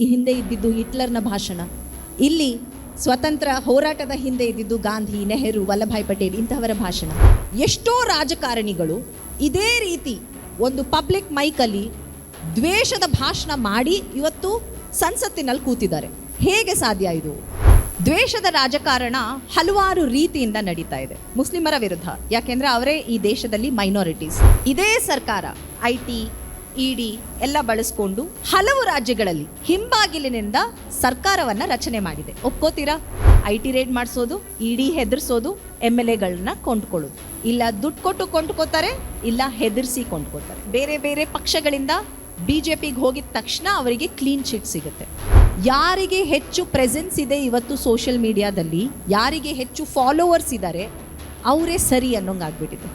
ಈ ಹಿಂದೆ ಇದ್ದಿದ್ದು ಹಿಟ್ಲರ್ನ ಭಾಷಣ. ಇಲ್ಲಿ ಸ್ವತಂತ್ರ ಹೋರಾಟದ ಹಿಂದೆ ಇದ್ದಿದ್ದು ಗಾಂಧಿ, ನೆಹರು ವಲ್ಲಭಾಯ್ ಪಟೇಲ್ ಇಂತಹವರ ಭಾಷಣ. ಎಷ್ಟೋ ರಾಜಕಾರಣಿಗಳು ಇದೇ ರೀತಿ ಒಂದು ಪಬ್ಲಿಕ್ ಮೈಕಲ್ಲಿ ದ್ವೇಷದ ಭಾಷಣ ಮಾಡಿ ಇವತ್ತು ಸಂಸತ್ತಿನಲ್ಲಿ ಕೂತಿದ್ದಾರೆ. ಹೇಗೆ ಸಾಧ್ಯ ಇದು? ದ್ವೇಷದ ರಾಜಕಾರಣ ಹಲವಾರು ರೀತಿಯಿಂದ ನಡೀತಾ ಇದೆ. ಮುಸ್ಲಿಮರ ವಿರುದ್ಧ. ಯಾಕೆಂದ್ರೆ ಅವರೇ ಈ ದೇಶದಲ್ಲಿ ಮೈನಾರಿಟೀಸ್ ಇದೇ ಸರ್ಕಾರ ಐ ಟಿ ಇಡಿ ಎಲ್ಲ ಬಳಸ್ಕೊಂಡು ಹಲವು ರಾಜ್ಯಗಳಲ್ಲಿ ಹಿಂಬಾಗಿಲಿನಿಂದ ಸರ್ಕಾರವನ್ನ ರಚನೆ ಮಾಡಿದೆ. ಒಪ್ಕೋತೀರಾ? ಐ ಟಿ ರೇಡ್ ಮಾಡಿಸೋದು, ಇಡಿ ಹೆದರ್ಸೋದು ಎಂ ಎಲ್ ಎಗಳನ್ನ ಕೊಂಡ್ಕೊಳ್ಳೋದು. ಇಲ್ಲ ದುಡ್ಡು ಕೊಟ್ಟು ಕೊಂಡ್ಕೋತಾರೆ, ಇಲ್ಲ ಹೆದರ್ಸಿ ಕೊಂಡ್ಕೋತಾರೆ. ಬೇರೆ ಬೇರೆ ಪಕ್ಷಗಳಿಂದ ಬಿಜೆಪಿಗೆ ಹೋಗಿದ ತಕ್ಷಣ ಅವರಿಗೆ ಕ್ಲೀನ್ ಚಿಟ್ ಸಿಗುತ್ತೆ. ಯಾರಿಗೆ ಹೆಚ್ಚು ಪ್ರೆಸೆನ್ಸ್ ಇದೆ ಇವತ್ತು ಸೋಷಿಯಲ್ ಮೀಡಿಯಾದಲ್ಲಿ, ಯಾರಿಗೆ ಹೆಚ್ಚು ಫಾಲೋವರ್ಸ್ ಇದ್ದಾರೆ ಅವರೇ ಸರಿ ಅನ್ನೋಂಗಾಗ್ಬಿಟ್ಟಿದೆ.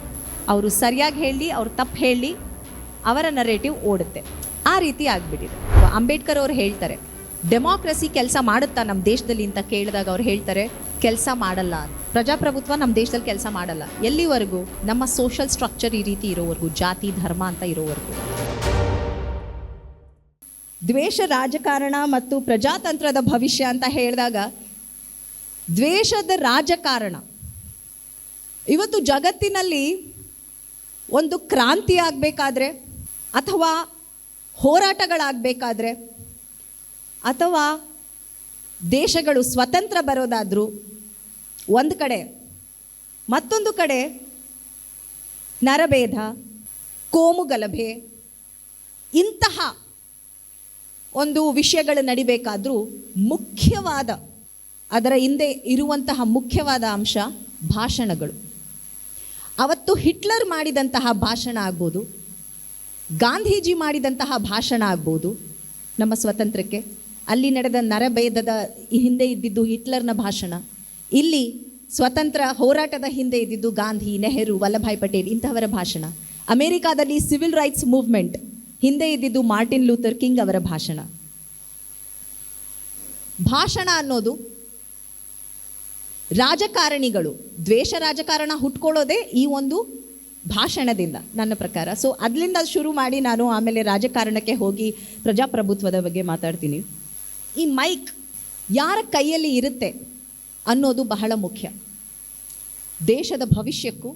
ಅವರು ಸರಿಯಾಗಿ ಹೇಳಿ, ಅವ್ರು ತಪ್ಪು ಹೇಳಿ ಅವರ ನರೇಟಿವ್ ಓಡುತ್ತೆ. ಆ ರೀತಿ ಆಗಿಬಿಟ್ಟಿದೆ. ಅಂಬೇಡ್ಕರ್ ಅವರು ಹೇಳ್ತಾರೆ ಡೆಮಾಕ್ರಸಿ ಕೆಲಸ ಮಾಡುತ್ತಾ ನಮ್ಮ ದೇಶದಲ್ಲಿ? ಅಂತ ಕೇಳಿದಾಗ ಅವ್ರು ಹೇಳ್ತಾರೆ, ಕೆಲಸ ಮಾಡಲ್ಲ. ಪ್ರಜಾಪ್ರಭುತ್ವ ನಮ್ಮ ದೇಶದಲ್ಲಿ ಕೆಲಸ ಮಾಡಲ್ಲ. ಎಲ್ಲಿವರೆಗೂ? ನಮ್ಮ ಸೋಷಲ್ ಸ್ಟ್ರಕ್ಚರ್ ಈ ರೀತಿ ಇರೋವರೆಗೂ, ಜಾತಿ, ಧರ್ಮ ಅಂತ ಇರೋವರೆಗೂ. ದ್ವೇಷ ರಾಜಕಾರಣ ಮತ್ತು ಪ್ರಜಾತಂತ್ರದ ಭವಿಷ್ಯ ಅಂತ ಹೇಳಿದಾಗ, ದ್ವೇಷದ ರಾಜಕಾರಣ. ಇವತ್ತು ಜಗತ್ತಿನಲ್ಲಿ ಒಂದು ಕ್ರಾಂತಿ ಆಗಬೇಕಾದ್ರೆ ಅಥವಾ ಹೋರಾಟಗಳಾಗಬೇಕಾದ್ರೆ, ಅಥವಾ ದೇಶಗಳು ಸ್ವತಂತ್ರ ಬರೋದಾದರೂ ಒಂದು ಕಡೆ, ಮತ್ತೊಂದು ಕಡೆ ನರಭೇದ ಕೋಮುಗಲಭೆ ಇಂತಹ ಒಂದು ವಿಷಯಗಳು ನಡಿಬೇಕಾದರೂ ಮುಖ್ಯವಾದ, ಅದರ ಹಿಂದೆ ಇರುವಂತಹ ಮುಖ್ಯವಾದ ಅಂಶ ಭಾಷಣಗಳು. ಅವತ್ತು ಹಿಟ್ಲರ್ ಮಾಡಿದಂತಹ ಭಾಷಣ ಆಗ್ಬೋದು. ಗಾಂಧೀಜಿ ಮಾಡಿದಂತಹ ಭಾಷಣ ಆಗ್ಬೋದು ನಮ್ಮ ಸ್ವತಂತ್ರಕ್ಕೆ ಅಲ್ಲಿ ನಡೆದ ನರಭೇದದ ಹಿಂದೆ ಇದ್ದಿದ್ದು ಹಿಟ್ಲರ್ನ ಭಾಷಣ. ಇಲ್ಲಿ ಸ್ವತಂತ್ರ ಹೋರಾಟದ ಹಿಂದೆ ಇದ್ದಿದ್ದು ಗಾಂಧಿ, ನೆಹರು ವಲ್ಲಭಾಯ್ ಪಟೇಲ್ ಇಂತಹವರ ಭಾಷಣ. ಅಮೆರಿಕಾದಲ್ಲಿ ಸಿವಿಲ್ ರೈಟ್ಸ್ ಮೂವ್ಮೆಂಟ್ ಹಿಂದೆ ಇದ್ದಿದ್ದು ಮಾರ್ಟಿನ್ ಲೂಥರ್ ಕಿಂಗ್ ಅವರ ಭಾಷಣ. ಭಾಷಣ ಅನ್ನೋದು ರಾಜಕಾರಣಿಗಳು ದ್ವೇಷ ರಾಜಕಾರಣ ಹುಟ್ಕೊಳ್ಳೋದೇ ಈ ಒಂದು ಭಾಷಣದಿಂದ ನನ್ನ ಪ್ರಕಾರ. ಸೊ ಅದರಿಂದ ಶುರು ಮಾಡಿ ನಾನು ಆಮೇಲೆ ರಾಜಕಾರಣಕ್ಕೆ ಹೋಗಿ ಪ್ರಜಾಪ್ರಭುತ್ವದ ಬಗ್ಗೆ ಮಾತಾಡ್ತೀನಿ. ಈ ಮೈಕ್ ಯಾರ ಕೈಯಲ್ಲಿ ಇರುತ್ತೆ ಅನ್ನೋದು ಬಹಳ ಮುಖ್ಯ. ದೇಶದ ಭವಿಷ್ಯಕ್ಕೂ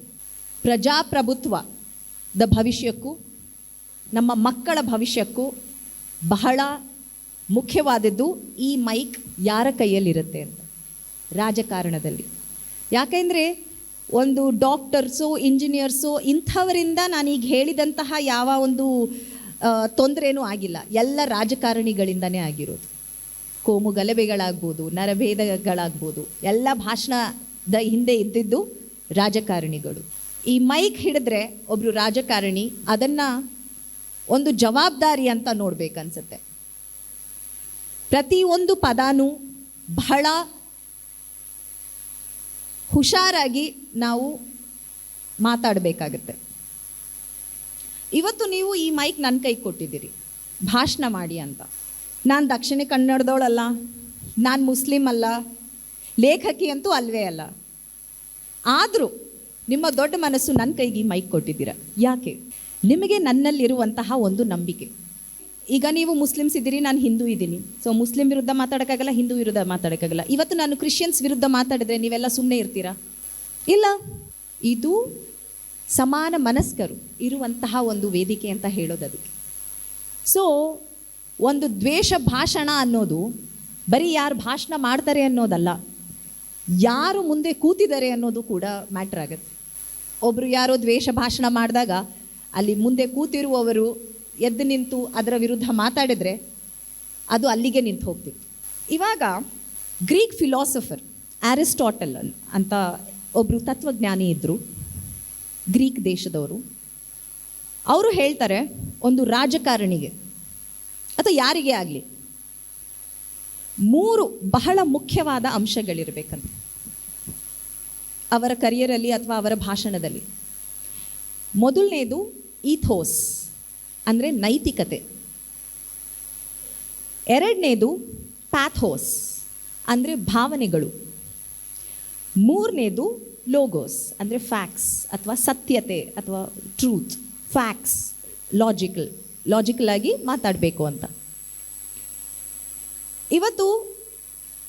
ಪ್ರಜಾಪ್ರಭುತ್ವದ ಭವಿಷ್ಯಕ್ಕೂ, ನಮ್ಮ ಮಕ್ಕಳ ಭವಿಷ್ಯಕ್ಕೂ ಬಹಳ ಮುಖ್ಯವಾದದ್ದು ಈ ಮೈಕ್ ಯಾರ ಕೈಯಲ್ಲಿರುತ್ತೆ ಅಂತ. ರಾಜಕಾರಣದಲ್ಲಿ. ಯಾಕೆಂದರೆ ಒಂದು ಡಾಕ್ಟರ್ಸು ಇಂಜಿನಿಯರ್ಸು ಇಂಥವರಿಂದ ನಾನೀಗ ಹೇಳಿದಂತಹ ಯಾವ ಒಂದು ತೊಂದರೆನೂ ಆಗಿಲ್ಲ. ಎಲ್ಲ ರಾಜಕಾರಣಿಗಳಿಂದನೇ ಆಗಿರೋದು. ಕೋಮು ಗಲಭೆಗಳಾಗ್ಬೋದು, ನರಭೇದಗಳಾಗ್ಬೋದು, ಎಲ್ಲ ಭಾಷಣದ ಹಿಂದೆ ಇದ್ದಿದ್ದು ರಾಜಕಾರಣಿಗಳು. ಈ ಮೈಕ್ ಹಿಡಿದ್ರೆ ಒಬ್ಬರು ರಾಜಕಾರಣಿ ಅದನ್ನು ಒಂದು ಜವಾಬ್ದಾರಿ ಅಂತ ನೋಡ್ಬೇಕನ್ಸುತ್ತೆ. ಪ್ರತಿಯೊಂದು ಪದಾನು ಬಹಳ ಹುಷಾರಾಗಿ ನಾವು ಮಾತಾಡಬೇಕಾಗತ್ತೆ. ಇವತ್ತು ನೀವು ಈ ಮೈಕ್ ನನ್ನ ಕೈ ಕೊಟ್ಟಿದ್ದೀರಿ. ಭಾಷಣ ಮಾಡಿ ಅಂತ. ನಾನು ದಕ್ಷಿಣ ಕನ್ನಡದವಳಲ್ಲ, ನಾನು ಮುಸ್ಲಿಂ ಅಲ್ಲ, ಲೇಖಕಿ ಅಂತೂ ಅಲ್ವೇ ಅಲ್ಲ. ಆದರೂ ನಿಮ್ಮ ದೊಡ್ಡ ಮನಸ್ಸು ನನ್ನ ಕೈಗೆ ಮೈಕ್ ಕೊಟ್ಟಿದ್ದೀರ. ಯಾಕೆ? ನಿಮಗೆ ನನ್ನಲ್ಲಿರುವಂತಹ ಒಂದು ನಂಬಿಕೆ. ಈಗ ನೀವು ಮುಸ್ಲಿಮ್ಸ್ ಇದ್ದೀರಿ, ನಾನು ಹಿಂದೂ ಇದ್ದೀನಿ. ಸೊ ಮುಸ್ಲಿಂ ವಿರುದ್ಧ ಮಾತಾಡೋಕ್ಕಾಗಲ್ಲ, ಹಿಂದೂ ವಿರುದ್ಧ ಮಾತಾಡೋಕ್ಕಾಗಲ್ಲ. ಇವತ್ತು ನಾನು ಕ್ರಿಶ್ಚಿಯನ್ಸ್ ವಿರುದ್ಧ ಮಾತಾಡಿದ್ರೆ ನೀವೆಲ್ಲ ಸುಮ್ಮನೆ ಇರ್ತೀರಾ? ಇಲ್ಲ. ಇದು ಸಮಾನ ಮನಸ್ಕರು ಇರುವಂತಹ ಒಂದು ವೇದಿಕೆ ಅಂತ ಹೇಳೋದು ಅದಕ್ಕೆ ಸೊ ಒಂದು ದ್ವೇಷ ಭಾಷಣ ಅನ್ನೋದು, ಬರೀ ಯಾರು ಭಾಷಣ ಮಾಡ್ತಾರೆ ಅನ್ನೋದಲ್ಲ, ಯಾರು ಮುಂದೆ ಕೂತಿದ್ದಾರೆ ಅನ್ನೋದು ಕೂಡ ಮ್ಯಾಟ್ರ್ ಆಗುತ್ತೆ. ಒಬ್ಬರು ಯಾರೋ ದ್ವೇಷ ಭಾಷಣ ಮಾಡಿದಾಗ, ಅಲ್ಲಿ ಮುಂದೆ ಕೂತಿರುವವರು ಎದ್ದು ನಿಂತು ಅದರ ವಿರುದ್ಧ ಮಾತಾಡಿದ್ರೆ ಅದು ಅಲ್ಲಿಗೆ ನಿಂತು ಹೋಗ್ತಿತ್ತು ಇವಾಗ ಗ್ರೀಕ್ ಫಿಲಾಸಫರ್ ಆರಿಸ್ಟಾಟಲ್ ಅಂತ ಒಬ್ಬರು ತತ್ವಜ್ಞಾನಿ ಇದ್ದರು ಗ್ರೀಕ್ ದೇಶದವರು. ಅವರು ಹೇಳ್ತಾರೆ, ಒಂದು ರಾಜಕಾರಣಿಗೆ, ಅಥವಾ ಯಾರಿಗೆ ಆಗಲಿ, ಮೂರು ಬಹಳ ಮುಖ್ಯವಾದ ಅಂಶಗಳಿರಬೇಕಂತ. ಅವರ ಕರಿಯರಲ್ಲಿ ಅಥವಾ ಅವರ ಭಾಷಣದಲ್ಲಿ. ಮೊದಲನೇದು ಈಥೋಸ್. ಅಂದರೆ ನೈತಿಕತೆ. ಎರಡನೇದು ಪ್ಯಾಥೋಸ್ ಅಂದರೆ ಭಾವನೆಗಳು. ಮೂರನೇದು ಲೋಗೋಸ್ ಅಂದರೆ ಫ್ಯಾಕ್ಸ್ ಅಥವಾ ಸತ್ಯತೆ ಅಥವಾ ಟ್ರೂತ್ ಫ್ಯಾಕ್ಸ್ ಲಾಜಿಕಲ್ ಲಾಜಿಕಲ್ ಆಗಿ ಮಾತಾಡಬೇಕು ಅಂತ. ಇವತ್ತು,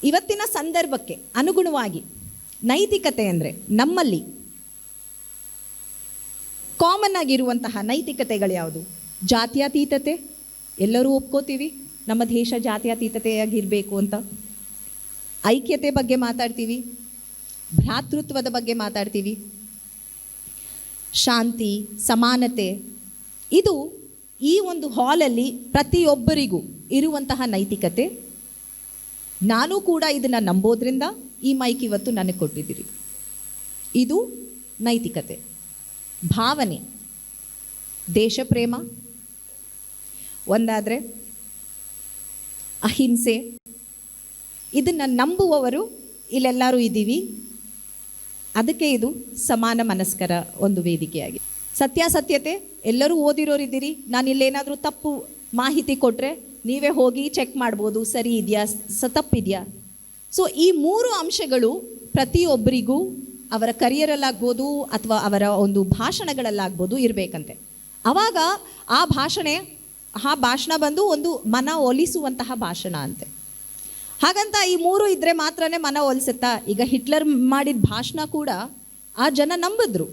ಇವತ್ತಿನ ಸಂದರ್ಭಕ್ಕೆ ಅನುಗುಣವಾಗಿ ನೈತಿಕತೆ ಅಂದರೆ ನಮ್ಮಲ್ಲಿ ಕಾಮನ್ ಆಗಿರುವಂತಹ ನೈತಿಕತೆಗಳು ಯಾವುದು? ಜಾತ್ಯತೀತತೆ? ಎಲ್ಲರೂ ಒಪ್ಕೋತೀವಿ, ನಮ್ಮ ದೇಶ ಜಾತ್ಯತೀತತೆಯಾಗಿರಬೇಕು ಅಂತ. ಐಕ್ಯತೆ ಬಗ್ಗೆ ಮಾತಾಡ್ತೀವಿ, ಭ್ರಾತೃತ್ವದ ಬಗ್ಗೆ ಮಾತಾಡ್ತೀವಿ. ಶಾಂತಿ, ಸಮಾನತೆ, ಇದು ಈ ಒಂದು ಹಾಲಲ್ಲಿ ಪ್ರತಿಯೊಬ್ಬರಿಗೂ ಇರುವಂತಹ ನೈತಿಕತೆ. ನಾನು ಕೂಡ ಇದನ್ನು ನಂಬೋದ್ರಿಂದ ಈ ಮೈಕ್ ಇವತ್ತು ನನಗೆ ಕೊಟ್ಟಿದ್ದೀರಿ. ಇದು ನೈತಿಕತೆ. ಭಾವನೆ. ದೇಶ ಪ್ರೇಮ ಒಂದಾದರೆ ಅಹಿಂಸೆ. ಇದನ್ನು ನಂಬುವವರು ಇಲ್ಲೆಲ್ಲರೂ ಇದ್ದೀವಿ. ಅದಕ್ಕೆ ಇದು ಸಮಾನ ಮನಸ್ಕರ ಒಂದು ವೇದಿಕೆಯಾಗಿದೆ ಸತ್ಯಾಸತ್ಯತೆ, ಎಲ್ಲರೂ ಓದಿರೋರಿದ್ದೀರಿ ನಾನು ಇಲ್ಲೇನಾದರೂ ತಪ್ಪು ಮಾಹಿತಿ ಕೊಟ್ಟರೆ ನೀವೇ ಹೋಗಿ ಚೆಕ್ ಮಾಡ್ಬೋದು, ಸರಿ ಇದೆಯಾ, ಸ, ತಪ್ಪಿದೆಯಾ? ಸೊ ಈ ಮೂರು ಅಂಶಗಳು ಪ್ರತಿಯೊಬ್ಬರಿಗೂ ಅವರ ಕರಿಯರಲ್ಲಾಗ್ಬೋದು ಅಥವಾ ಅವರ ಒಂದು ಭಾಷಣಗಳಲ್ಲಾಗ್ಬೋದು ಇರಬೇಕಂತೆ. ಆವಾಗ ಆ ಭಾಷಣ ಆ ಭಾಷಣ ಬಂದು ಒಂದು ಮನ ಒಲಿಸುವಂತಹ ಭಾಷಣ ಅಂತೆ. ಹಾಗಂತ ಈ ಮೂರು ಇದ್ರೆ ಮಾತ್ರನೇ ಮನ ಒಲಿಸುತ್ತಾ, ಈಗ ಹಿಟ್ಲರ್ ಮಾಡಿದ ಭಾಷಣ ಕೂಡ ಆ ಜನ ನಂಬಿದ್ರು.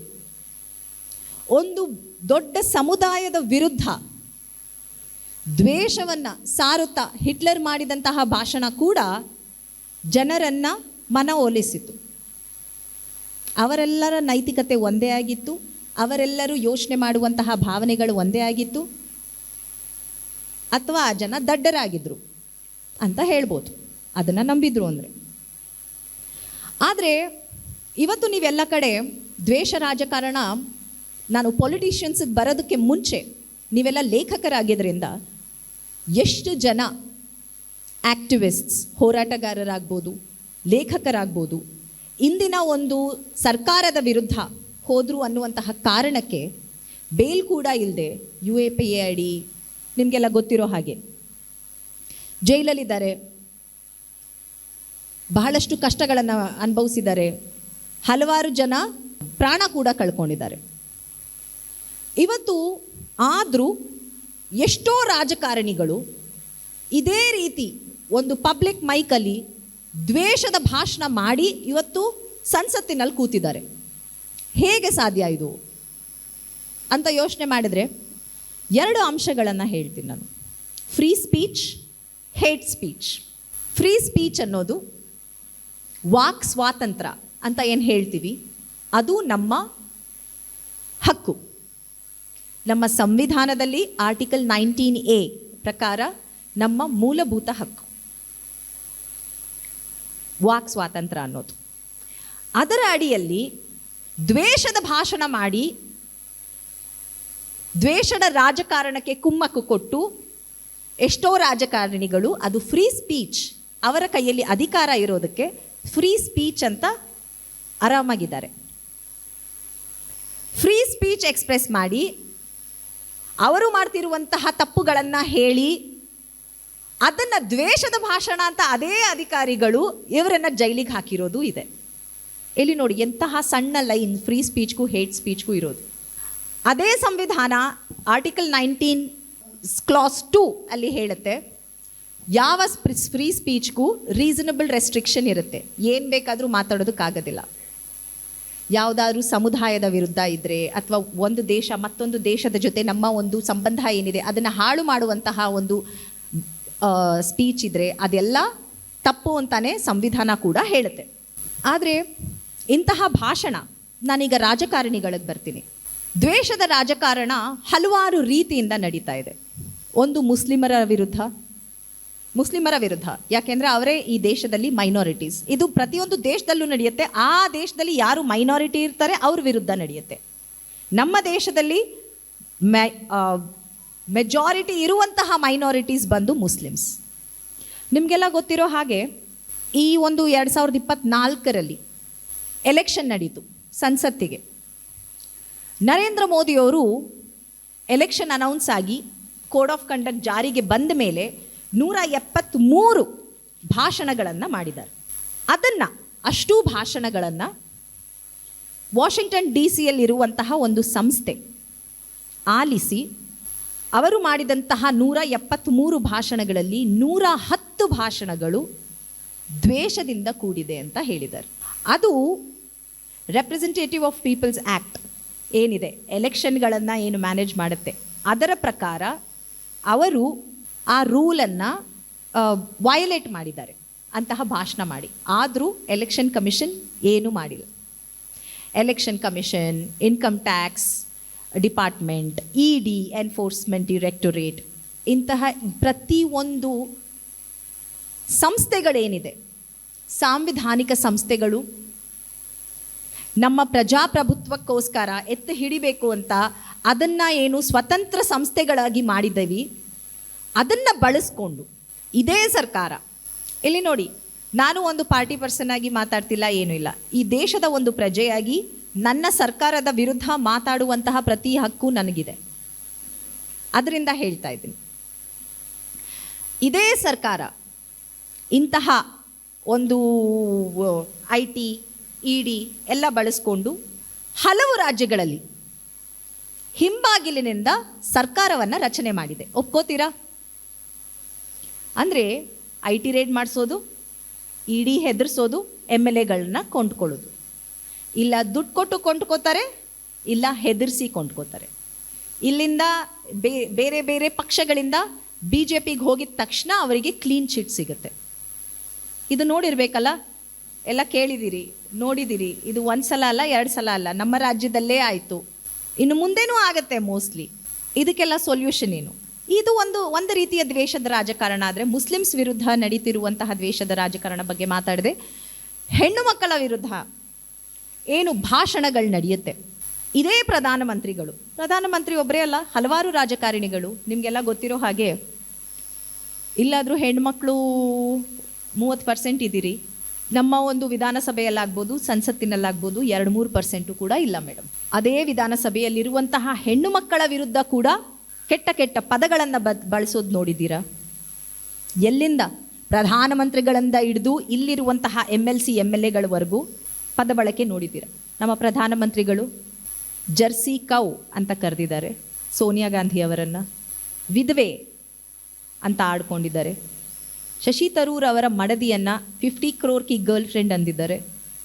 ಒಂದು ದೊಡ್ಡ ಸಮುದಾಯದ ವಿರುದ್ಧ ದ್ವೇಷವನ್ನ ಸಾರುತ್ತಾ ಹಿಟ್ಲರ್ ಮಾಡಿದಂತಹ ಭಾಷಣ ಕೂಡ ಜನರನ್ನ ಮನ ಒಲಿಸಿತು. ಅವರೆಲ್ಲರ ನೈತಿಕತೆ ಒಂದೇ ಆಗಿತ್ತು, ಅವರೆಲ್ಲರೂ ಯೋಚನೆ ಮಾಡುವಂತಹ ಭಾವನೆಗಳು ಒಂದೇ ಆಗಿತ್ತು ಅಥವಾ ಆ ಜನ ದಡ್ಡರಾಗಿದ್ದರು ಅಂತ ಹೇಳ್ಬೋದು. ಅದನ್ನು ನಂಬಿದ್ರು ಅಂದರೆ. ಆದರೆ ಇವತ್ತು ನೀವೆಲ್ಲ ಕಡೆ ದ್ವೇಷ ರಾಜಕಾರಣ, ನಾನು ಪೊಲಿಟಿಷಿಯನ್ಸಿಗೆ ಬರೋದಕ್ಕೆ ಮುಂಚೆ ನೀವೆಲ್ಲ ಲೇಖಕರಾಗಿದ್ದರಿಂದ ಎಷ್ಟು ಜನ ಆ್ಯಕ್ಟಿವಿಸ್ಟ್ಸ್ ಹೋರಾಟಗಾರರಾಗ್ಬೋದು, ಲೇಖಕರಾಗ್ಬೋದು, ಇಂದಿನ ಒಂದು ಸರ್ಕಾರದ ವಿರುದ್ಧ ಹೋದರು ಅನ್ನುವಂತಹ ಕಾರಣಕ್ಕೆ ಬೇಲ್ ಕೂಡ ಇಲ್ಲದೆ ಯು ಎ ಪಿ ಎ ಅಡಿ ನಿಮಗೆಲ್ಲ ಗೊತ್ತಿರೋ ಹಾಗೆ. ಜೈಲಲ್ಲಿದ್ದಾರೆ. ಬಹಳಷ್ಟು ಕಷ್ಟಗಳನ್ನು ಅನುಭವಿಸಿದ್ದಾರೆ. ಹಲವಾರು ಜನ ಪ್ರಾಣ ಕೂಡ ಕಳ್ಕೊಂಡಿದ್ದಾರೆ. ಇವತ್ತು ಆದರೂ ಎಷ್ಟೋ ರಾಜಕಾರಣಿಗಳು ಇದೇ ರೀತಿ ಒಂದು ಪಬ್ಲಿಕ್ ಮೈಕಲ್ಲಿ ದ್ವೇಷದ ಭಾಷಣ ಮಾಡಿ ಇವತ್ತು ಸಂಸತ್ತಿನಲ್ಲಿ ಕೂತಿದ್ದಾರೆ. ಹೇಗೆ ಸಾಧ್ಯ ಇದು? ಅಂತ ಯೋಚನೆ ಮಾಡಿದರೆ ಎರಡು ಅಂಶಗಳನ್ನು ಹೇಳ್ತೀನಿ ನಾನು. Free speech hate speech free speech ಅನ್ನೋದು ವಾಕ್ ಸ್ವಾತಂತ್ರ್ಯ ಅಂತ ಏನು ಹೇಳ್ತೀವಿ? ಅದು ನಮ್ಮ ಹಕ್ಕು. ನಮ್ಮ ಸಂವಿಧಾನದಲ್ಲಿ ಆರ್ಟಿಕಲ್ ನೈನ್ಟೀನ್ ಎ ಪ್ರಕಾರ ನಮ್ಮ ಮೂಲಭೂತ ಹಕ್ಕು. ವಾಕ್ ಸ್ವಾತಂತ್ರ್ಯ ಅನ್ನೋದು. ಅದರ ಅಡಿಯಲ್ಲಿ ದ್ವೇಷದ ಭಾಷಣ ಮಾಡಿ ದ್ವೇಷದ ರಾಜಕಾರಣಕ್ಕೆ ಕುಮ್ಮಕ್ಕು ಕೊಟ್ಟು ಎಷ್ಟೋ ರಾಜಕಾರಣಿಗಳು ಅದು ಫ್ರೀ ಸ್ಪೀಚ್ ಅವರ ಕೈಯಲ್ಲಿ ಅಧಿಕಾರ ಇರೋದಕ್ಕೆ ಫ್ರೀ ಸ್ಪೀಚ್ ಅಂತ ಆರಾಮಾಗಿದ್ದಾರೆ. ಫ್ರೀ ಸ್ಪೀಚ್ ಎಕ್ಸ್ಪ್ರೆಸ್ ಮಾಡಿ ಅವರು ಮಾಡ್ತಿರುವಂತಹ ತಪ್ಪುಗಳನ್ನು ಹೇಳಿ ಅದನ್ನು ದ್ವೇಷದ ಭಾಷಣ ಅಂತ ಅದೇ ಅಧಿಕಾರಿಗಳು ಇವರನ್ನು ಜೈಲಿಗೆ ಹಾಕಿರೋದು ಇದೆ. ಇಲ್ಲಿ ನೋಡಿ ಎಂತಹ ಸಣ್ಣ ಲೈನ್ ಫ್ರೀ ಸ್ಪೀಚ್ಗೂ ಹೇಟ್ ಸ್ಪೀಚ್ಗೂ ಇರೋದು. ಅದೇ ಸಂವಿಧಾನ ಆರ್ಟಿಕಲ್ ನೈನ್ಟೀನ್ ಕ್ಲಾಸ್ ಟು ಅಲ್ಲಿ ಹೇಳುತ್ತೆ, ಯಾವ ಫ್ರೀ ಸ್ಪೀಚ್ಗೂ ರೀಸನಬಲ್ ರೆಸ್ಟ್ರಿಕ್ಷನ್ ಇರುತ್ತೆ. ಏನು ಬೇಕಾದರೂ ಮಾತಾಡೋದಕ್ಕಾಗೋದಿಲ್ಲ ಯಾವುದಾದ್ರೂ ಸಮುದಾಯದ ವಿರುದ್ಧ ಇದ್ದರೆ ಅಥವಾ ಒಂದು ದೇಶ ಮತ್ತೊಂದು ದೇಶದ ಜೊತೆ ನಮ್ಮ ಒಂದು ಸಂಬಂಧ ಏನಿದೆ, ಅದನ್ನು ಹಾಳು ಮಾಡುವಂತಹ ಒಂದು ಸ್ಪೀಚ್ ಇದ್ದರೆ ಅದೆಲ್ಲ ತಪ್ಪು ಅಂತಾನೆ ಸಂವಿಧಾನ ಕೂಡ ಹೇಳುತ್ತೆ. ಆದರೆ ಇಂತಹ ಭಾಷಣ ನಾನೀಗ ರಾಜಕಾರಣಿಗಳಿಗೆ ಬರ್ತೀನಿ. ದ್ವೇಷದ ರಾಜಕಾರಣ ಹಲವಾರು ರೀತಿಯಿಂದ ನಡೀತಾ ಇದೆ. ಒಂದು ಮುಸ್ಲಿಮರ ವಿರುದ್ಧ ಮುಸ್ಲಿಮರ ವಿರುದ್ಧ. ಯಾಕೆಂದರೆ ಅವರೇ ಈ ದೇಶದಲ್ಲಿ ಮೈನಾರಿಟೀಸ್ ಇದು ಪ್ರತಿಯೊಂದು ದೇಶದಲ್ಲೂ ನಡೆಯುತ್ತೆ. ಆ ದೇಶದಲ್ಲಿ ಯಾರು ಮೈನಾರಿಟಿ ಇರ್ತಾರೆ, ಅವ್ರ ವಿರುದ್ಧ ನಡೆಯುತ್ತೆ. ನಮ್ಮ ದೇಶದಲ್ಲಿ ಮೆಜಾರಿಟಿ ಇರುವಂತಹ ಮೈನಾರಿಟೀಸ್ ಬಂದು ಮುಸ್ಲಿಮ್ಸ್. ನಿಮಗೆಲ್ಲ ಗೊತ್ತಿರೋ ಹಾಗೆ, ಈ ಒಂದು ಎರಡು ಸಾವಿರದ ಇಪ್ಪತ್ತ್ನಾಲ್ಕರಲ್ಲಿ ಎಲೆಕ್ಷನ್ ನಡೀತು ಸಂಸತ್ತಿಗೆ. ನರೇಂದ್ರ ಮೋದಿಯವರು ಎಲೆಕ್ಷನ್ ಅನೌನ್ಸ್ ಆಗಿ ಕೋಡ್ ಆಫ್ ಕಂಡಕ್ಟ್ ಜಾರಿಗೆ ಬಂದ ಮೇಲೆ ನೂರ ಎಪ್ಪತ್ತ್ಮೂರು ಭಾಷಣಗಳನ್ನು ಮಾಡಿದ್ದಾರೆ. ಅದನ್ನು ಅಷ್ಟೂ ಭಾಷಣಗಳನ್ನು ವಾಷಿಂಗ್ಟನ್ ಡಿ ಸಿಯಲ್ಲಿರುವಂತಹ ಒಂದು ಸಂಸ್ಥೆ ಆಲಿಸಿ ಅವರು ಮಾಡಿದಂತಹ ನೂರ ಎಪ್ಪತ್ತ್ಮೂರು ಭಾಷಣಗಳಲ್ಲಿ ನೂರ ಹತ್ತು ಭಾಷಣಗಳು ದ್ವೇಷದಿಂದ ಕೂಡಿದೆ ಅಂತ ಹೇಳಿದ್ದಾರೆ. ಅದು ರೆಪ್ರೆಸೆಂಟೇಟಿವ್ ಆಫ್ ಪೀಪಲ್ಸ್ ಆ್ಯಕ್ಟ್ ಏನಿದೆ? ಎಲೆಕ್ಷನ್ಗಳನ್ನು ಏನು ಮ್ಯಾನೇಜ್ ಮಾಡುತ್ತೆ? ಅದರ ಪ್ರಕಾರ ಅವರು ಆ ರೂಲನ್ನು ವಯಲೇಟ್ ಮಾಡಿದ್ದಾರೆ. ಅಂತಹ ಭಾಷಣ ಮಾಡಿ. ಆದರೂ ಎಲೆಕ್ಷನ್ ಕಮಿಷನ್ ಏನೂ ಮಾಡಿಲ್ಲ. Election commission, income tax department, E D, enforcement directorate ಇಂತಹ ಪ್ರತಿಯೊಂದು ಸಂಸ್ಥೆಗಳೇನಿದೆ? ಸಾಂವಿಧಾನಿಕ ಸಂಸ್ಥೆಗಳು ನಮ್ಮ ಪ್ರಜಾಪ್ರಭುತ್ವಕ್ಕೋಸ್ಕರ ಎತ್ತು ಹಿಡಿಬೇಕು ಅಂತ ಅದನ್ನು ಏನು ಸ್ವತಂತ್ರ ಸಂಸ್ಥೆಗಳಾಗಿ ಮಾಡಿದ್ದೀವಿ ಅದನ್ನು ಬಳಸ್ಕೊಂಡು ಇದೇ ಸರ್ಕಾರ. ಇಲ್ಲಿ ನೋಡಿ, ನಾನು ಒಂದು ಪಾರ್ಟಿ ಪರ್ಸನ್ ಆಗಿ ಮಾತಾಡ್ತಿಲ್ಲ, ಏನೂ ಇಲ್ಲ. ಈ ದೇಶದ ಒಂದು ಪ್ರಜೆಯಾಗಿ ನನ್ನ ಸರ್ಕಾರದ ವಿರುದ್ಧ ಮಾತಾಡುವಂತಹ ಪ್ರತಿ ಹಕ್ಕು ನನಗಿದೆ. ಅದರಿಂದ ಹೇಳ್ತಾ ಇದ್ದೀನಿ. ಇದೇ ಸರ್ಕಾರ ಇಂತಹ ಒಂದು ಐ ಟಿ ಇ ಡಿ ಎಲ್ಲ ಬಳಸ್ಕೊಂಡು ಹಲವು ರಾಜ್ಯಗಳಲ್ಲಿ ಹಿಂಬಾಗಿಲಿನಿಂದ ಸರ್ಕಾರವನ್ನು ರಚನೆ ಮಾಡಿದೆ. ಒಪ್ಕೋತೀರಾ? ಅಂದರೆ ಐ ಟಿ ರೇಡ್ ಮಾಡಿಸೋದು ಇಡಿ ಹೆದರ್ಸೋದು ಎಂ ಎಲ್ ಎಗಳನ್ನ ಕೊಂಡ್ಕೊಳ್ಳೋದು. ಇಲ್ಲ ದುಡ್ಡು ಕೊಟ್ಟು ಕೊಂಡ್ಕೋತಾರೆ, ಇಲ್ಲ ಹೆದರಿಸಿ ಕೊಂಡ್ಕೋತಾರೆ. ಇಲ್ಲಿಂದ ಬೇರೆ ಬೇರೆ ಪಕ್ಷಗಳಿಂದ ಬಿ ಜೆ ಪಿಗೆ ಹೋಗಿದ ತಕ್ಷಣ ಅವರಿಗೆ ಕ್ಲೀನ್ ಚಿಟ್ ಸಿಗುತ್ತೆ. ಇದು ನೋಡಿರ್ಬೇಕಲ್ಲ? ಎಲ್ಲ ಕೇಳಿದ್ದೀರಿ ನೋಡಿದ್ದೀರಿ ಇದು ಒಂದು ಸಲ ಅಲ್ಲ, ಎರಡು ಸಲ ಅಲ್ಲ. ನಮ್ಮ ರಾಜ್ಯದಲ್ಲೇ ಆಯಿತು. ಇನ್ನು ಮುಂದೆನೂ ಆಗತ್ತೆ ಮೋಸ್ಟ್ಲಿ. ಇದಕ್ಕೆಲ್ಲ ಸೊಲ್ಯೂಷನ್ ಏನು? ಇದು ಒಂದು ಒಂದು ರೀತಿಯ ದ್ವೇಷದ ರಾಜಕಾರಣ ಆದರೆ ಮುಸ್ಲಿಮ್ಸ್ ವಿರುದ್ಧ ನಡೀತಿರುವಂತಹ ದ್ವೇಷದ ರಾಜಕಾರಣ ಬಗ್ಗೆ ಮಾತಾಡಿದೆ. ಹೆಣ್ಣು ಮಕ್ಕಳ ವಿರುದ್ಧ ಏನು ಭಾಷಣಗಳು ನಡೆಯುತ್ತೆ? ಇದೇ ಪ್ರಧಾನಮಂತ್ರಿಗಳು. ಪ್ರಧಾನಮಂತ್ರಿ ಒಬ್ಬರೇ ಅಲ್ಲ, ಹಲವಾರು ರಾಜಕಾರಣಿಗಳು. ನಿಮಗೆಲ್ಲ ಗೊತ್ತಿರೋ ಹಾಗೆ, ಇಲ್ಲಾದರೂ ಹೆಣ್ಮಕ್ಳು ಮೂವತ್ತು ಪರ್ಸೆಂಟ್ ಇದ್ದೀರಿ. ನಮ್ಮ ಒಂದು ವಿಧಾನಸಭೆಯಲ್ಲಾಗ್ಬೋದು, ಸಂಸತ್ತಿನಲ್ಲಾಗ್ಬೋದು ಎರಡು ಮೂರು ಪರ್ಸೆಂಟು ಕೂಡ ಇಲ್ಲ ಮೇಡಮ್ ಅದೇ ವಿಧಾನಸಭೆಯಲ್ಲಿರುವಂತಹ ಹೆಣ್ಣು ಮಕ್ಕಳ ವಿರುದ್ಧ ಕೂಡ ಕೆಟ್ಟ ಕೆಟ್ಟ ಪದಗಳನ್ನು ಬ, ಬಳಸೋದು ನೋಡಿದ್ದೀರಾ? ಎಲ್ಲಿಂದ? ಪ್ರಧಾನಮಂತ್ರಿಗಳಿಂದ ಹಿಡಿದು ಇಲ್ಲಿರುವಂತಹ M L C M L ಎಗಳವರೆಗೂ ಪದ ಬಳಕೆ ನೋಡಿದ್ದೀರ? ನಮ್ಮ ಪ್ರಧಾನಮಂತ್ರಿಗಳು ಜರ್ಸಿ ಕೌ ಅಂತ ಕರೆದಿದ್ದಾರೆ, ಸೋನಿಯಾ ಗಾಂಧಿ ಅವರನ್ನು. ವಿಧವೆ ಅಂತ ಆಡ್ಕೊಂಡಿದ್ದಾರೆ. ಶಶಿ ತರೂರ್ ಅವರ ಮಡದಿಯನ್ನು ಫಿಫ್ಟಿ ಕ್ರೋರ್ ಕಿ ಗರ್ಲ್ ಫ್ರೆಂಡ್ ಅಂದಿದ್ದಾರೆ.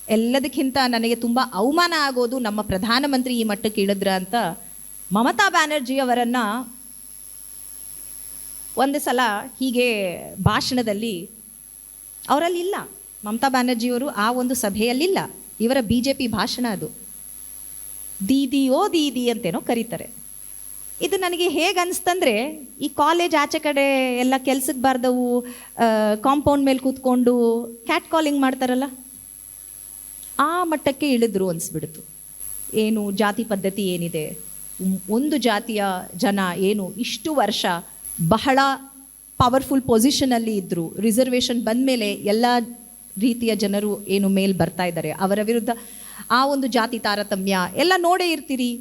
ಎಲ್ಲದಕ್ಕಿಂತ ನನಗೆ ತುಂಬ ಅವಮಾನ ಆಗೋದು ನಮ್ಮ ಪ್ರಧಾನಮಂತ್ರಿ ಈ ಮಟ್ಟಕ್ಕೆ ಇಳಿದ್ರ ಅಂತ ಮಮತಾ ಬ್ಯಾನರ್ಜಿ ಅವರನ್ನು ಒಂದು ಸಲ ಹೀಗೆ ಭಾಷಣದಲ್ಲಿ ಅವರಲ್ಲಿಲ್ಲ ಮಮತಾ ಬ್ಯಾನರ್ಜಿಯವರು ಆ ಒಂದು ಸಭೆಯಲ್ಲಿಲ್ಲ ಇವರ ಬಿ ಜೆ ಪಿ ಭಾಷಣ ಅದು. ದೀದಿಯೋ ದೀದಿ ಅಂತೇನೋ ಕರೀತಾರೆ. ಇದು ನನಗೆ ಹೇಗೆ ಅನಿಸ್ತಂದ್ರೆ, ಈ ಕಾಲೇಜ್ ಆಚೆ ಕಡೆ ಎಲ್ಲ ಕೆಲ್ಸಕ್ಕೆ ಬಾರ್ದವು ಕಾಂಪೌಂಡ್ ಮೇಲೆ ಕೂತ್ಕೊಂಡು ಕ್ಯಾಟ್ ಕಾಲಿಂಗ್ ಮಾಡ್ತಾರಲ್ಲ, ಆ ಮಟ್ಟಕ್ಕೆ ಇಳಿದ್ರು ಅನಿಸ್ಬಿಡ್ತು. ಏನು ಜಾತಿ ಪದ್ಧತಿ ಏನಿದೆ ಒಂದು ಜಾತಿಯ ಜನ ಏನು ಇಷ್ಟು ವರ್ಷ ಬಹಳ ಪವರ್ಫುಲ್ ಪೊಸಿಷನಲ್ಲಿ ಇದ್ದರು ರಿಸರ್ವೇಷನ್ ಬಂದಮೇಲೆ ಎಲ್ಲ ರೀತಿಯ ಜನರು ಏನು ಮೇಲ್ ಬರ್ತಾ ಇದ್ದಾರೆ, ಅವರ ವಿರುದ್ಧ ಆ ಒಂದು ಜಾತಿ ತಾರತಮ್ಯ ಎಲ್ಲ ನೋಡೇ ಇರ್ತೀರಿ.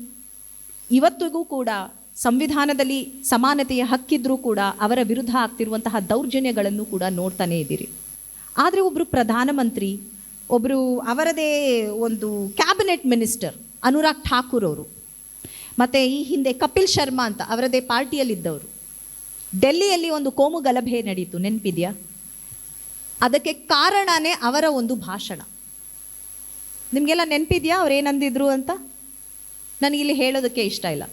ಇವತ್ತಿಗೂ ಕೂಡ ಸಂವಿಧಾನದಲ್ಲಿ ಸಮಾನತೆಯ ಹಕ್ಕಿದ್ರೂ ಕೂಡ ಅವರ ವಿರುದ್ಧ ಆಗ್ತಿರುವಂತಹ ದೌರ್ಜನ್ಯಗಳನ್ನು ಕೂಡ ನೋಡ್ತಾನೇ ಇದ್ದೀರಿ. ಆದರೆ ಒಬ್ಬರು ಪ್ರಧಾನಮಂತ್ರಿ ಒಬ್ಬರು ಅವರದೇ ಒಂದು ಕ್ಯಾಬಿನೆಟ್ ಮಿನಿಸ್ಟರ್ ಅನುರಾಗ್ ಠಾಕೂರ್ ಅವರು, ಮತ್ತು ಈ ಹಿಂದೆ ಕಪಿಲ್ ಶರ್ಮಾ ಅಂತ ಅವರದೇ ಪಾರ್ಟಿಯಲ್ಲಿದ್ದವರು. ಡೆಲ್ಲಿಯಲ್ಲಿ ಒಂದು ಕೋಮು ಗಲಭೆ ನಡೀತು, ನೆನಪಿದೆಯಾ? ಅದಕ್ಕೆ ಕಾರಣನೇ ಅವರ ಒಂದು ಭಾಷಣ. ನಿಮಗೆಲ್ಲ ನೆನಪಿದೆಯಾ ಅವ್ರು ಏನಂದಿದ್ರು ಅಂತ? ನನಗಿಲ್ಲಿ ಹೇಳೋದಕ್ಕೆ ಇಷ್ಟ ಇಲ್ಲ.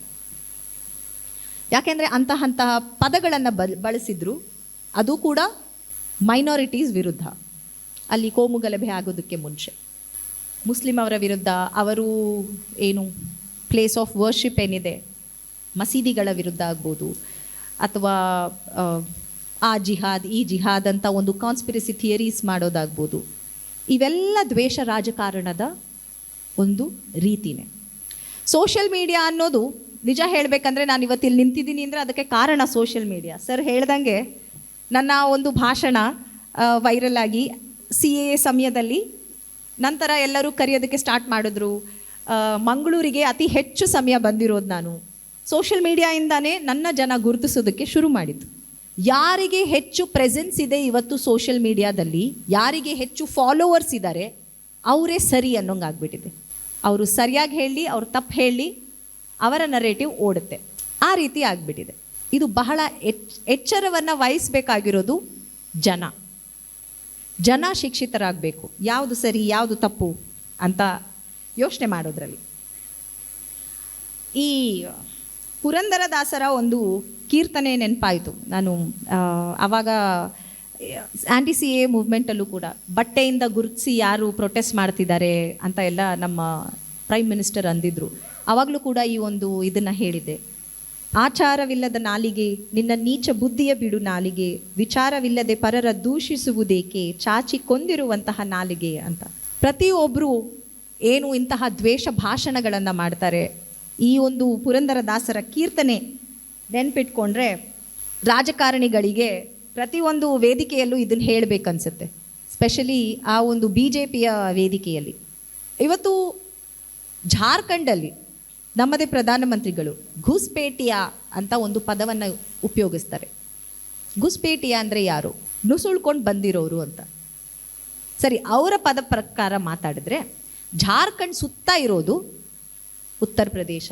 ಯಾಕೆಂದರೆ ಅಂತಹ ಅಂತಹ ಪದಗಳನ್ನು ಬಲ್ ಬಳಸಿದ್ರು ಅದು ಕೂಡ ಮೈನಾರಿಟೀಸ್ ವಿರುದ್ಧ. ಅಲ್ಲಿ ಕೋಮು ಗಲಭೆ ಆಗೋದಕ್ಕೆ ಮುಂಚೆ. ಮುಸ್ಲಿಂ ಅವರ ವಿರುದ್ಧ ಅವರು ಏನು ಪ್ಲೇಸ್ ಆಫ್ ವರ್ಷಿಪ್ ಏನಿದೆ ಮಸೀದಿಗಳ ವಿರುದ್ಧ ಆಗ್ಬೋದು ಅಥವಾ ಆ, ಜಿಹಾದ್ ಈ ಜಿಹಾದ್ ಅಂತ ಒಂದು ಕಾನ್ಸ್ಪಿರಸಿ ಥಿಯರೀಸ್ ಮಾಡೋದಾಗ್ಬೋದು. ಇವೆಲ್ಲ ದ್ವೇಷ ರಾಜಕಾರಣದ ಒಂದು ರೀತಿನೇ. ಸೋಷಿಯಲ್ ಮೀಡಿಯಾ ಅನ್ನೋದು ನಿಜ ಹೇಳಬೇಕಂದ್ರೆ ನಾನು ಇವತ್ತು ಇಲ್ಲಿ ನಿಂತಿದ್ದೀನಿ ಅಂದರೆ ಅದಕ್ಕೆ ಕಾರಣ ಸೋಷಿಯಲ್ ಮೀಡಿಯಾ ಸರ್ ಹೇಳ್ದಂಗೆ ನನ್ನ ಒಂದು ಭಾಷಣ ವೈರಲ್ ಆಗಿ ಸಿ ಎ ಸಮಯದಲ್ಲಿ ನಂತರ ಎಲ್ಲರೂ ಕರೆಯೋದಕ್ಕೆ ಸ್ಟಾರ್ಟ್ ಮಾಡಿದ್ರು. ಮಂಗಳೂರಿಗೆ ಅತಿ ಹೆಚ್ಚು ಸಮಯ ಬಂದಿರೋದು ನಾನು. ಸೋಷಿಯಲ್ ಮೀಡಿಯಾಯಿಂದಾನೇ ನನ್ನ ಜನ ಗುರುತಿಸೋದಕ್ಕೆ ಶುರು ಮಾಡಿತು ಯಾರಿಗೆ ಹೆಚ್ಚು ಪ್ರೆಸೆನ್ಸ್ ಇದೆ ಇವತ್ತು ಸೋಷಿಯಲ್ ಮೀಡಿಯಾದಲ್ಲಿ ಯಾರಿಗೆ ಹೆಚ್ಚು ಫಾಲೋವರ್ಸ್ ಇದ್ದಾರೆ ಅವರೇ ಸರಿ ಅನ್ನೋಂಗಾಗ್ಬಿಟ್ಟಿದೆ. ಅವರು ಸರಿಯಾಗಿ ಹೇಳಿ, ಅವ್ರು ತಪ್ಪು ಹೇಳಿ ಅವರ ನರೇಟಿವ್ ಓಡುತ್ತೆ. ಆ ರೀತಿ ಆಗಿಬಿಟ್ಟಿದೆ. ಇದು ಬಹಳ ಎಚ್, ಎಚ್ಚರವನ್ನು ವಹಿಸಬೇಕಾಗಿರೋದು ಜನ. ಜನ ಶಿಕ್ಷಿತರಾಗಬೇಕು. ಯಾವುದು ಸರಿ, ಯಾವುದು ತಪ್ಪು ಅಂತ ಯೋಚನೆ ಮಾಡೋದ್ರಲ್ಲಿ. ಈ ಪುರಂದರದಾಸರ ಒಂದು ಕೀರ್ತನೆ ನೆನಪಾಯಿತು. ನಾನು ಆವಾಗ ಆ್ಯಂಟಿ ಸಿ ಎ ಮೂವ್ಮೆಂಟಲ್ಲೂ ಕೂಡ ಬಟ್ಟೆಯಿಂದ ಗುರುತಿಸಿ ಯಾರು ಪ್ರೊಟೆಸ್ಟ್ ಮಾಡ್ತಿದ್ದಾರೆ ಅಂತ ಎಲ್ಲ ನಮ್ಮ ಪ್ರೈಮ್ ಮಿನಿಸ್ಟರ್ ಅಂದಿದ್ರು. ಆವಾಗಲೂ ಕೂಡ ಈ ಒಂದು ಇದನ್ನು ಹೇಳಿದೆ ಆಚಾರವಿಲ್ಲದ ನಾಲಿಗೆ, ನಿನ್ನ ನೀಚ ಬುದ್ಧಿಯ ಬಿಡು ನಾಲಿಗೆ, ವಿಚಾರವಿಲ್ಲದೆ ಪರರ ದೂಷಿಸುವುದೇಕೆ, ಚಾಚಿ ಕೊಂದಿರುವಂತಹ ನಾಲಿಗೆ ಅಂತ. ಪ್ರತಿಯೊಬ್ಬರು ಏನು ಇಂತಹ ದ್ವೇಷ ಭಾಷಣಗಳನ್ನು ಮಾಡ್ತಾರೆ. ಈ ಒಂದು ಪುರಂದರದಾಸರ ಕೀರ್ತನೆ ನೆನ್ಪಿಟ್ಕೊಂಡ್ರೆ ರಾಜಕಾರಣಿಗಳಿಗೆ ಪ್ರತಿಯೊಂದು ವೇದಿಕೆಯಲ್ಲೂ ಇದನ್ನು ಹೇಳಬೇಕನ್ಸುತ್ತೆ. ಸ್ಪೆಷಲಿ ಆ ಒಂದು ಬಿ ಜೆ ಪಿಯ ವೇದಿಕೆಯಲ್ಲಿ. ಇವತ್ತು ಜಾರ್ಖಂಡಲ್ಲಿ ನಮ್ಮದೇ ಪ್ರಧಾನಮಂತ್ರಿಗಳು ಘುಸ್ಪೇಟಿಯಾ ಅಂತ ಒಂದು ಪದವನ್ನು ಉಪಯೋಗಿಸ್ತಾರೆ. ಘುಸ್ಪೇಟಿಯ ಅಂದರೆ ಯಾರು? ನುಸುಳ್ಕೊಂಡು ಬಂದಿರೋರು ಅಂತ. ಸರಿ, ಅವರ ಪದ ಪ್ರಕಾರ ಮಾತಾಡಿದ್ರೆ ಜಾರ್ಖಂಡ್ ಸುತ್ತ ಇರೋದು ಉತ್ತರ ಪ್ರದೇಶ.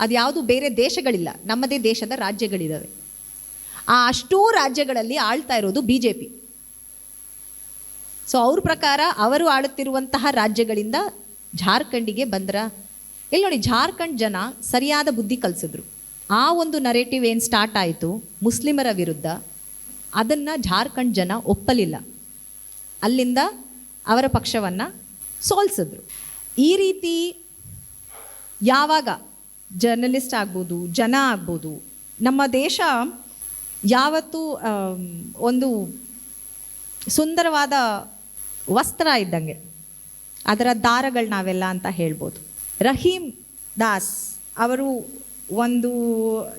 ಅದ್ಯಾವುದು ಬೇರೆ ದೇಶಗಳಿಲ್ಲ, ನಮ್ಮದೇ ದೇಶದ ರಾಜ್ಯಗಳಿದ್ದಾವೆ ಆ ಅಷ್ಟೂ ರಾಜ್ಯಗಳಲ್ಲಿ ಆಳ್ತಾ ಇರೋದು ಬಿ ಜೆ ಪಿ ಸೊ ಅವ್ರ ಪ್ರಕಾರ ಅವರು ಆಳುತ್ತಿರುವಂತಹ ರಾಜ್ಯಗಳಿಂದ ಜಾರ್ಖಂಡಿಗೆ ಬಂದ್ರ ಇಲ್ಲಿ ನೋಡಿ ಜಾರ್ಖಂಡ್ ಜನ ಸರಿಯಾದ ಬುದ್ಧಿ ಕಲಿಸಿದ್ರು. ಆ ಒಂದು ನರೇಟಿವ್ ಏನು ಸ್ಟಾರ್ಟ್ ಆಯಿತು? ಮುಸ್ಲಿಮರ ವಿರುದ್ಧ ಅದನ್ನು ಜಾರ್ಖಂಡ್ ಜನ ಒಪ್ಪಲಿಲ್ಲ. ಅಲ್ಲಿಂದ ಅವರ ಪಕ್ಷವನ್ನು ಸೋಲ್ಸಿದ್ರು. ಈ ರೀತಿ ಯಾವಾಗ ಜರ್ನಲಿಸ್ಟ್ ಆಗ್ಬೋದು, ಜನ ಆಗ್ಬೋದು, ನಮ್ಮ ದೇಶ ಯಾವತ್ತೂ ಒಂದು ಸುಂದರವಾದ ವಸ್ತ್ರ ಇದ್ದಂಗೆ. ಅದರ ದಾರಗಳು ನಾವೆಲ್ಲ ಅಂತ ಹೇಳ್ಬೋದು. ರಹೀಮ್ ದಾಸ್ ಅವರು ಒಂದು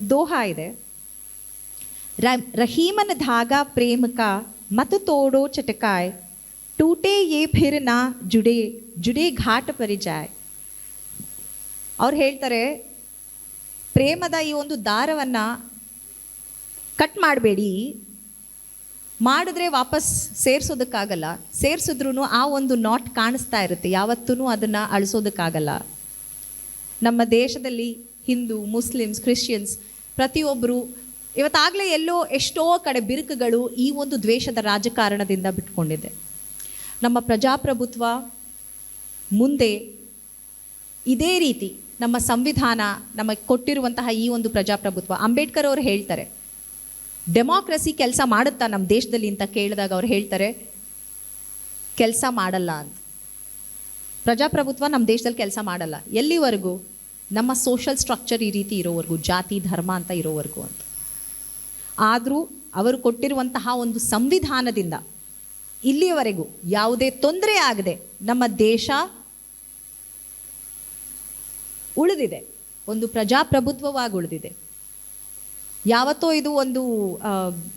ದೋಹ ಇದೆ. ರ- ರಹೀಮನ ಧಾಗ ಪ್ರೇಮಕ ಮತ ತೋಡೋ ಚಟಕಾಯ್, ಟೂಟೆ ಯೇ ಫಿರ್ ನಾ ಜುಡೆ ಜುಡೆ ಘಾಟ್ ಪರಿಜಾಯ್. ಅವ್ರು ಹೇಳ್ತಾರೆ, ಪ್ರೇಮದ ಈ ಒಂದು ದಾರವನ್ನು ಕಟ್ ಮಾಡಬೇಡಿ ಮಾಡಿದ್ರೆ ವಾಪಸ್ ಸೇರಿಸೋದಕ್ಕಾಗಲ್ಲ. ಸೇರಿಸಿದ್ರೂ ಆ ಒಂದು ನಾಟ್ ಕಾಣಿಸ್ತಾ ಇರುತ್ತೆ. ಯಾವತ್ತೂ ಅದನ್ನು ಅಳಿಸೋದಕ್ಕಾಗಲ್ಲ. ನಮ್ಮ ದೇಶದಲ್ಲಿ ಹಿಂದೂ, ಮುಸ್ಲಿಮ್ಸ್, ಕ್ರಿಶ್ಚಿಯನ್ಸ್ ಪ್ರತಿಯೊಬ್ಬರು ಇವತ್ತಾಗಲೇ ಎಲ್ಲೋ ಎಷ್ಟೋ ಕಡೆ ಬಿರುಕುಗಳು ಈ ಒಂದು ದ್ವೇಷದ ರಾಜಕಾರಣದಿಂದ ಬಿಟ್ಕೊಂಡಿದೆ. ನಮ್ಮ ಪ್ರಜಾಪ್ರಭುತ್ವ ಮುಂದೆ ಇದೇ ರೀತಿ ನಮ್ಮ ಸಂವಿಧಾನ ನಮಗೆ ಕೊಟ್ಟಿರುವಂತಹ ಈ ಒಂದು ಪ್ರಜಾಪ್ರಭುತ್ವ. ಅಂಬೇಡ್ಕರ್ ಅವರು ಹೇಳ್ತಾರೆ ಡೆಮಾಕ್ರಸಿ ಕೆಲಸ ಮಾಡುತ್ತಾ ನಮ್ಮ ದೇಶದಲ್ಲಿ ಅಂತ ಕೇಳಿದಾಗ ಅವ್ರು ಹೇಳ್ತಾರೆ, ಕೆಲಸ ಮಾಡಲ್ಲ ಅಂತ. ಪ್ರಜಾಪ್ರಭುತ್ವ ನಮ್ಮ ದೇಶದಲ್ಲಿ ಕೆಲಸ ಮಾಡಲ್ಲ. ಎಲ್ಲಿವರೆಗೂ? ನಮ್ಮ ಸೋಷಲ್ ಸ್ಟ್ರಕ್ಚರ್ ಈ ರೀತಿ ಇರೋವರೆಗೂ, ಜಾತಿ, ಧರ್ಮ ಅಂತ ಇರೋವರೆಗೂ ಅಂತ. ಆದರೂ ಅವರು ಕೊಟ್ಟಿರುವಂತಹ ಒಂದು ಸಂವಿಧಾನದಿಂದ ಇಲ್ಲಿಯವರೆಗೂ ಯಾವುದೇ ತೊಂದರೆ ಆಗದೆ ನಮ್ಮ ದೇಶ ಉಳಿದಿದೆ. ಒಂದು ಪ್ರಜಾಪ್ರಭುತ್ವವಾಗಿ ಉಳಿದಿದೆ. ಯಾವತ್ತೋ ಇದು ಒಂದು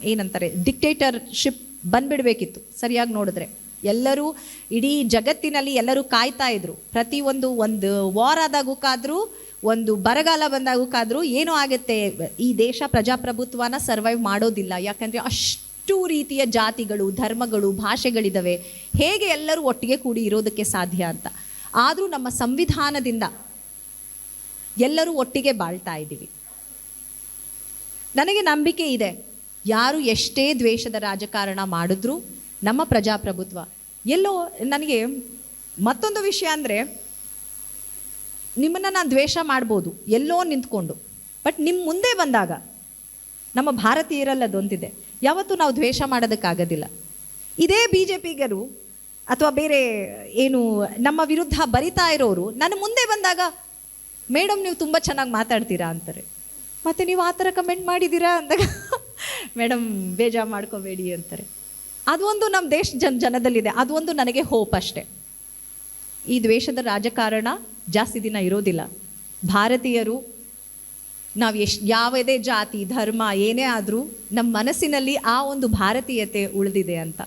ಏನಂತಾರೆ ಡಿಕ್ಟೇಟರ್ಶಿಪ್ ಬಂದ್ಬಿಡ್ಬೇಕಿತ್ತು. ಸರಿಯಾಗಿ ನೋಡಿದ್ರೆ. ಎಲ್ಲರೂ ಇಡೀ ಜಗತ್ತಿನಲ್ಲಿ ಎಲ್ಲರೂ ಕಾಯ್ತಾ ಇದ್ರು. ಪ್ರತಿಯೊಂದು ಒಂದು ವಾರ್ ಆದಾಗೂ ಕಾದ್ರು ಒಂದು ಬರಗಾಲ ಬಂದಾಗೂ ಕಾದ್ರು ಏನೂ ಆಗುತ್ತೆ. ಈ ದೇಶ ಪ್ರಜಾಪ್ರಭುತ್ವನ ಸರ್ವೈವ್ ಮಾಡೋದಿಲ್ಲ. ಯಾಕಂದರೆ ಅಷ್ಟು ರೀತಿಯ ಜಾತಿಗಳು, ಧರ್ಮಗಳು ಭಾಷೆಗಳಿದ್ದಾವೆ ಹೇಗೆ ಎಲ್ಲರೂ ಒಟ್ಟಿಗೆ ಕೂಡಿ ಇರೋದಕ್ಕೆ ಸಾಧ್ಯ ಅಂತ. ಆದರೂ ನಮ್ಮ ಸಂವಿಧಾನದಿಂದ ಎಲ್ಲರೂ ಒಟ್ಟಿಗೆ ಬಾಳ್ತಾ ಇದ್ದೀವಿ. ನನಗೆ ನಂಬಿಕೆ ಇದೆ. ಯಾರು ಎಷ್ಟೇ ದ್ವೇಷದ ರಾಜಕಾರಣ ಮಾಡಿದ್ರೂ ನಮ್ಮ ಪ್ರಜಾಪ್ರಭುತ್ವ. ಎಲ್ಲೋ ನನಗೆ ಮತ್ತೊಂದು ವಿಷಯ ಅಂದರೆ, ನಿಮ್ಮನ್ನು ನಾನು ದ್ವೇಷ ಮಾಡ್ಬೋದು, ಎಲ್ಲೋ ನಿಂತ್ಕೊಂಡು. ಬಟ್ ನಿಮ್ಮ ಮುಂದೆ ಬಂದಾಗ, ನಮ್ಮ ಭಾರತೀಯರಲ್ಲಿ ಅದೊಂದಿದೆ. ಯಾವತ್ತೂ ನಾವು ದ್ವೇಷ ಮಾಡೋದಕ್ಕಾಗೋದಿಲ್ಲ. ಇದೇ ಬಿ ಜೆ ಪಿಗರು ಅಥವಾ ಬೇರೆ ಏನು, ನಮ್ಮ ವಿರುದ್ಧ ಬರಿತಾ ಇರೋರು, ನನ್ನ ಮುಂದೆ ಬಂದಾಗ ಮೇಡಮ್ ನೀವು ತುಂಬ ಚೆನ್ನಾಗಿ ಮಾತಾಡ್ತೀರಾ ಅಂತಾರೆ. ಮತ್ತು ನೀವು ಆ ಥರ ಕಮೆಂಟ್ ಮಾಡಿದ್ದೀರಾ ಅಂದಾಗ ಮೇಡಮ್ ಬೇಜಾರು ಮಾಡ್ಕೋಬೇಡಿ ಅಂತಾರೆ. ಅದೊಂದು ನಮ್ಮ ದೇಶ ಜನ, ಜನದಲ್ಲಿದೆ. ಅದೊಂದು ನನಗೆ ಹೋಪ್ ಅಷ್ಟೆ. ಈ ದ್ವೇಷದ ರಾಜಕಾರಣ ಜಾಸ್ತಿ ದಿನ ಇರೋದಿಲ್ಲ. ಭಾರತೀಯರು, ನಾವು ಎಷ್ಟು, ಯಾವುದೇ ಜಾತಿ, ಧರ್ಮ, ಏನೇ ಆದರೂ ನಮ್ಮ ಮನಸ್ಸಿನಲ್ಲಿ ಆ ಒಂದು ಭಾರತೀಯತೆ ಉಳಿದಿದೆ ಅಂತ.